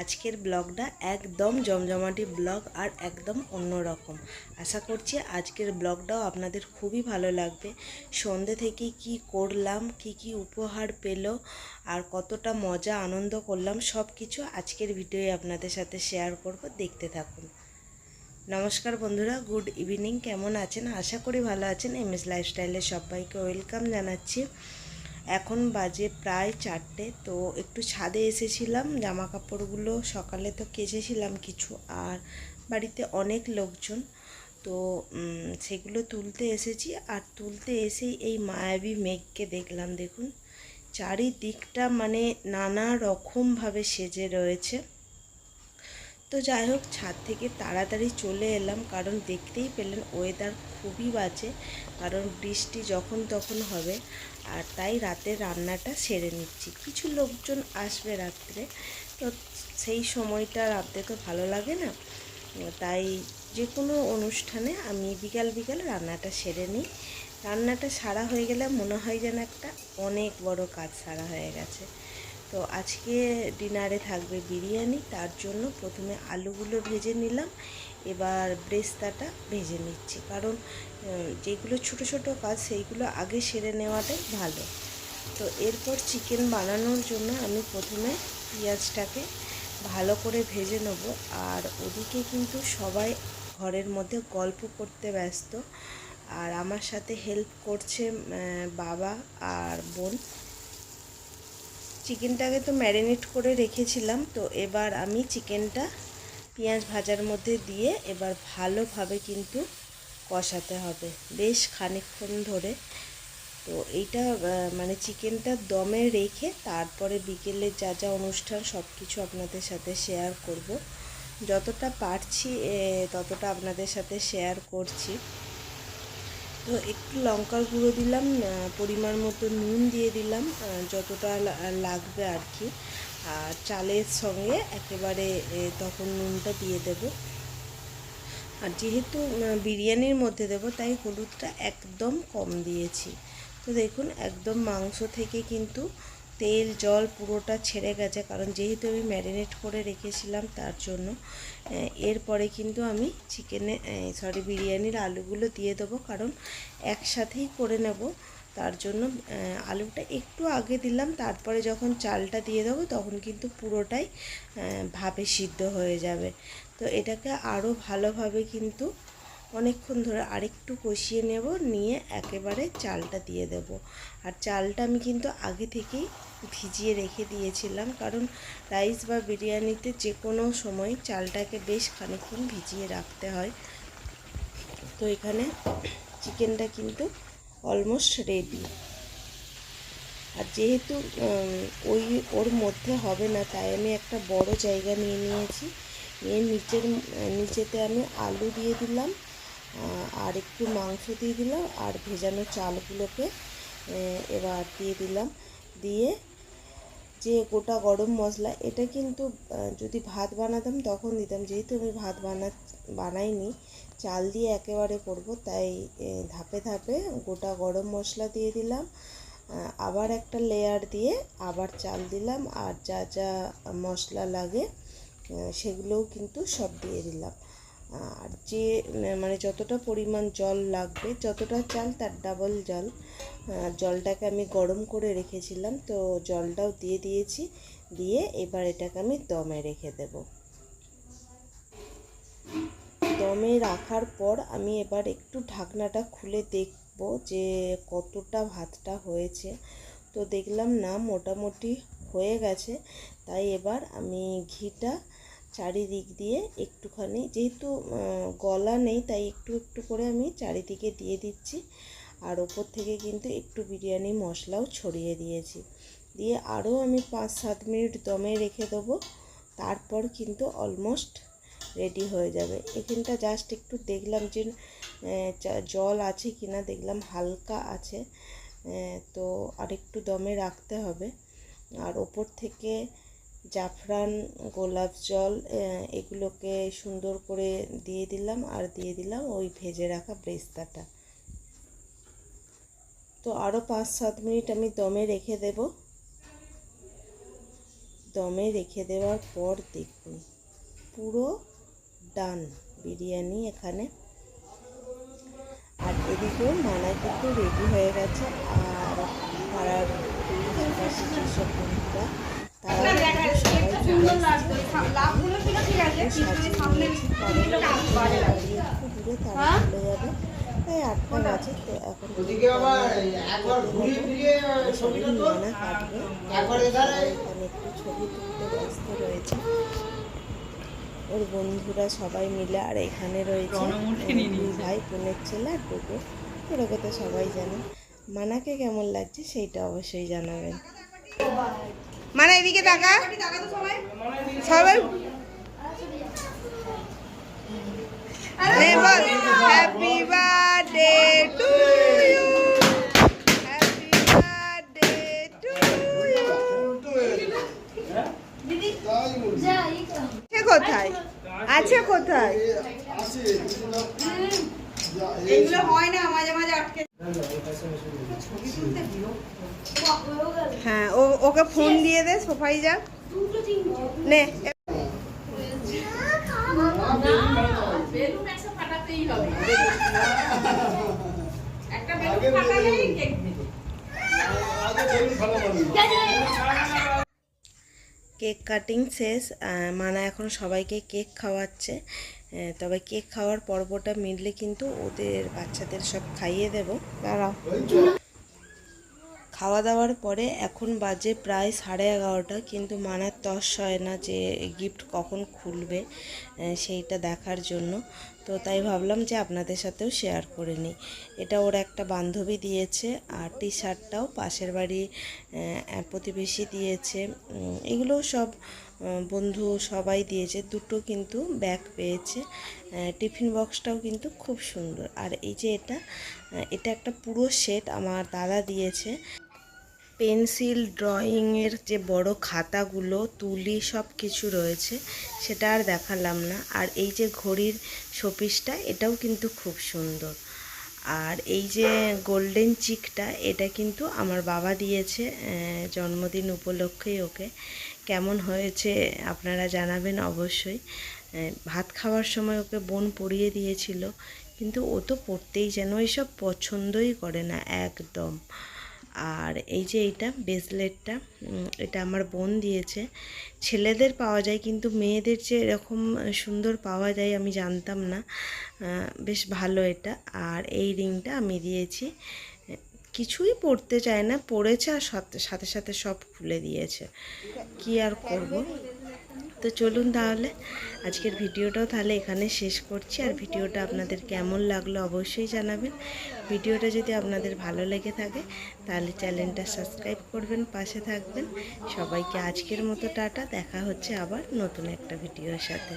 আজকের ব্লগটা একদম জমজমাটি ব্লগ আর একদম অন্যরকম। আশা করছি আজকের ব্লগটাও আপনাদের খুবই ভালো লাগবে। সন্ধে থেকে কি করলাম, কি কি উপহার পেল, আর কতটা মজা, আনন্দ করলাম সব কিছু আজকের ভিডিওয়ে আপনাদের সাথে শেয়ার করব। দেখতে থাকুন। নমস্কার বন্ধুরা গুড ইভিনিং কেমন আছেন? আশা করি ভালো আছেন। এম এস লাইফস্টাইলে সবাইকে ওয়েলকাম জানাচ্ছি। এখন বাজে প্রায় চারটে, তো একটু ছাদে এসেছিলাম জামা কাপড়গুলো সকালে তো কেচেছিলাম কিছু, আর বাড়িতে অনেক লোকজন, তো সেগুলো তুলতে এসেছি, আর তুলতে এসেই এই মায়াবী মেঘকে দেখলাম, দেখুন, চারিদিকটা মানে নানা রকমভাবে সেজে রয়েছে। তো যাই হোক, ছাদ থেকে তাড়াতাড়ি চলে এলাম, কারণ দেখতেই পেলেন ওয়েদার খুবই বাজে, কারণ বৃষ্টি যখন তখন হবে আর তাই রাতে রান্নাটা সেরে নিচ্ছি। কিছু লোকজন আসবে রাত্রে, তো সেই সময়টা রাতে তো ভালো লাগে না। তাই যে কোনো অনুষ্ঠানে আমি বিকাল বিকাল রান্নাটা সেরে নিই। রান্নাটা সারা হয়ে গেলে মনে হয় যেন একটা অনেক বড় কাজ সারা হয়ে গেছে। তো আজকে ডিনারে থাকবে বিরিয়ানি, তার জন্য প্রথমে আলুগুলো ভেজে নিলাম। এবার ব্রেস্তাটা ভেজে নিচ্ছি, কারণ যেগুলো ছোট ছোট কাজ, সেইগুলো আগে সেরে নেওয়াটাই ভালো। তো এরপর চিকেন বানানোর জন্য আমি প্রথমে পেঁয়াজটাকে ভালো করে ভেজে নেব। আর ওদিকে কিন্তু সবাই ঘরের মধ্যে গল্প করতে ব্যস্ত। আর আমার সাথে হেল্প করছে বাবা আর বোন। চিকেনটাকে তো ম্যারিনেট করে রেখেছিলাম, তো এবার আমি চিকেনটা পেঁয়াজ ভাজার মধ্যে দিয়ে এবার ভালোভাবে কিন্তু কষাতে হবে। বেশ খানিকক্ষণ ধরে। তো এইটা মানে চিকেনটা দমে রেখে তারপরে বিকেলে যা যা অনুষ্ঠান সব কিছু আপনাদের সাথে শেয়ার করব। যতটা পারছি ততটা আপনাদের সাথে শেয়ার করছি। তো একটু লঙ্কার গুঁড়ো দিলাম পরিমাণ মতো নুন দিয়ে দিলাম যতটা লাগবে আর কি। আর চালের সঙ্গে একেবারে তখন নুনটা দিয়ে দেব। আর যেহেতু বিরিয়ানির মধ্যে দেব, তাই হলুদটা একদম কম দিয়েছি। তো দেখুন, একদম মাংস থেকে কিন্তু তেল, জল পুরোটা ছেড়ে গেছে। কারণ যেহেতু আমি ম্যারিনেট করে রেখেছিলাম তার জন্য এরপরে কিন্তু আমি চিকেনে সরি, বিরিয়ানির আলুগুলো দিয়ে দেবো। কারণ একসাথেই করে নেব। তার জন্য আলুটা একটু আগে দিলাম। তারপরে যখন চালটা দিয়ে দেবো, তখন কিন্তু পুরোটাই ভাবে সিদ্ধ হয়ে যাবে। তো এটাকে আরও ভালোভাবে কিন্তু অনেকক্ষণ ধরে আরেকটু কষিয়ে নেব, নিয়ে একেবারে চালটা দিয়ে দেব। আর চালটা আমি কিন্তু আগে থেকেই ভিজিয়ে রেখে দিয়েছিলাম, কারণ রাইস বা বিরিয়ানিতে যে কোনো সময় চালটাকে বেশ খানিকক্ষণ ভিজিয়ে রাখতে হয়। তো এখানে চিকেনটা কিন্তু অলমোস্ট রেডি আর যেহেতু ওই, ওর মধ্যে হবে না, তাই আমি একটা বড় জায়গা নিয়ে নিয়েছি। নিয়ে নিচের, নিচেতে আমি আলু দিয়ে দিলাম। আর একটু মাংস দিয়ে দিলাম, আর ভেজানো চালগুলোকে এবার দিয়ে দিলাম। দিয়ে যে গোটা গরম মশলা, এটা কিন্তু যদি ভাত বানাতাম তখন দিতাম। যেহেতু আমি ভাত বানা, বানাইনি, চাল দিয়ে একেবারে করব, তাই ধাপে ধাপে গোটা গরম মশলা দিয়ে দিলাম। আবার একটা লেয়ার দিয়ে আবার চাল দিলাম, আর যা যা মশলা লাগে সেগুলোও কিন্তু সব দিয়ে দিলাম। আর যে মানে যতটা পরিমাণ জল লাগবে, যতটা চাল তার ডাবল জল। জলটাকে আমি গরম করে রেখেছিলাম, তো জলটাও দিয়ে দিয়েছি, দিয়ে এবার এটাকে আমি দমে রেখে দেব। দমে রাখার পর আমি এবার একটু ঢাকনাটা খুলে দেখব যে কতটা ভাতটা হয়েছে। তো দেখলাম না, মোটামুটি হয়ে গেছে। তাই এবার আমি ঘিটা চারিদিক দিয়ে একটুখানি, যেহেতু গলা নেই, তাই একটু একটু করে আমি চারিদিকে দিয়ে দিচ্ছি। আর ওপর থেকে কিন্তু একটু বিরিয়ানি মশলাও ছড়িয়ে দিয়েছি। দিয়ে আরও আমি পাঁচ সাত মিনিট দমে রেখে দেবো। তারপর কিন্তু অলমোস্ট রেডি হয়ে যাবে। এখানটা জাস্ট একটু দেখলাম যে জল আছে কি না দেখলাম হালকা আছে। তো আরেকটু দমে রাখতে হবে। আর ওপর থেকে জাফরান, গোলাপ জল এগুলোকে সুন্দর করে দিয়ে দিলাম আর দিয়ে দিলাম ওই ভেজে রাখা ব্রেস্তাটা তো আরও পাঁচ সাত মিনিট আমি দমে রেখে দেব। দমে রেখে দেওয়ার পর দেখুন, পুরো ডান বিরিয়ানি এখানে। আর এদিকেও মানা কিন্তু রেডি হয়ে গেছে, আর আশেপাশে যেসব বন্ধুরা তারা কিন্তু প্রায় তো এখন ওদিকে আবার একবার ঘুরিয়ে ফিরিয়ে ছবি ছবিটা তো কাটবে একবার এধারে। এখানে একটু ছবি তুলতে ব্যস্ত রয়েছে ওর বন্ধুরা সবাই মিলে আর এখানে রয়েছে ভাই বোনের ছেলে আর ডুবো ওরকে তো সবাই জানে। মানাকে কেমন লাগছে সেইটা অবশ্যই জানাবেন। মানে এদিকে তাকা। সবাই বল। Happy birthday to you happy birthday to you কোথায়? আছে কোথায়? এগুলো হয় না মাঝে মাঝে আটকে হ্যাঁ ও, ওকে ফোন দিয়ে দে, সোফাই যা। নে কেক কাটিং শেষ মানা এখন সবাইকে কেক খাওয়াচ্ছে। তবে কেক খাওয়ার পর্বটা মিললে কিন্তু ওদের বাচ্চাদের সব খাইয়ে দেব। দাঁড়াও। খাওয়া দাওয়ার পরে এখন বাজে প্রায় সাড়ে এগারোটা কিন্তু মানার তস হয় না যে গিফট কখন খুলবে সেইটা দেখার জন্য। তো তাই ভাবলাম যে আপনাদের সাথেও শেয়ার করে নিই। এটা ওর একটা বান্ধবী দিয়েছে আর টি শার্টটাও পাশের বাড়ি প্রতিবেশী দিয়েছে। উম, এগুলোও সব বন্ধু সবাই দিয়েছে। দুটো কিন্তু ব্যাগ পেয়েছে। টিফিন বক্সটাও কিন্তু খুব সুন্দর। আর এই যে এটা এটা একটা পুরো সেট আমার দাদা দিয়েছে। পেন্সিল ড্রয়িংয়ের যে বড় খাতাগুলো, তুলি সব কিছু রয়েছে, সেটা আর দেখালাম না। আর এই যে ঘড়ির শোপিসটা, এটাও কিন্তু খুব সুন্দর। আর এই যে গোল্ডেন চিকটা এটা কিন্তু আমার বাবা দিয়েছে জন্মদিন উপলক্ষেই ওকে। কেমন হয়েছে আপনারা জানাবেন অবশ্যই। ভাত খাওয়ার সময় ওকে বোন পরিয়ে দিয়েছিল, কিন্তু ও তো পড়তেই যেন এইসব পছন্দই করে না একদম। আর এই যে এইটা ব্রেসলেটটা এটা আমার বোন দিয়েছে। ছেলেদের পাওয়া যায়, কিন্তু মেয়েদের যে এরকম সুন্দর পাওয়া যায় আমি জানতাম না। বেশ ভালো এটা। আর এই রিংটা আমি দিয়েছি। কিছুই পড়তে চায় না, পড়েছে আর সাথে সাথে সাথে সব খুলে দিয়েছে। কি আর করব? তো চলুন তাহলে, আজকের ভিডিওটাও তাহলে এখানে শেষ করছি। আর ভিডিওটা আপনাদের কেমন লাগল অবশ্যই জানাবেন। ভিডিওটা যদি আপনাদের ভালো লেগে থাকে, তাহলে চ্যানেলটা সাবস্ক্রাইব করবেন, পাশে থাকবেন। সবাইকে আজকের মতো টাটা, দেখা হচ্ছে আবার নতুন একটা ভিডিওর সাথে।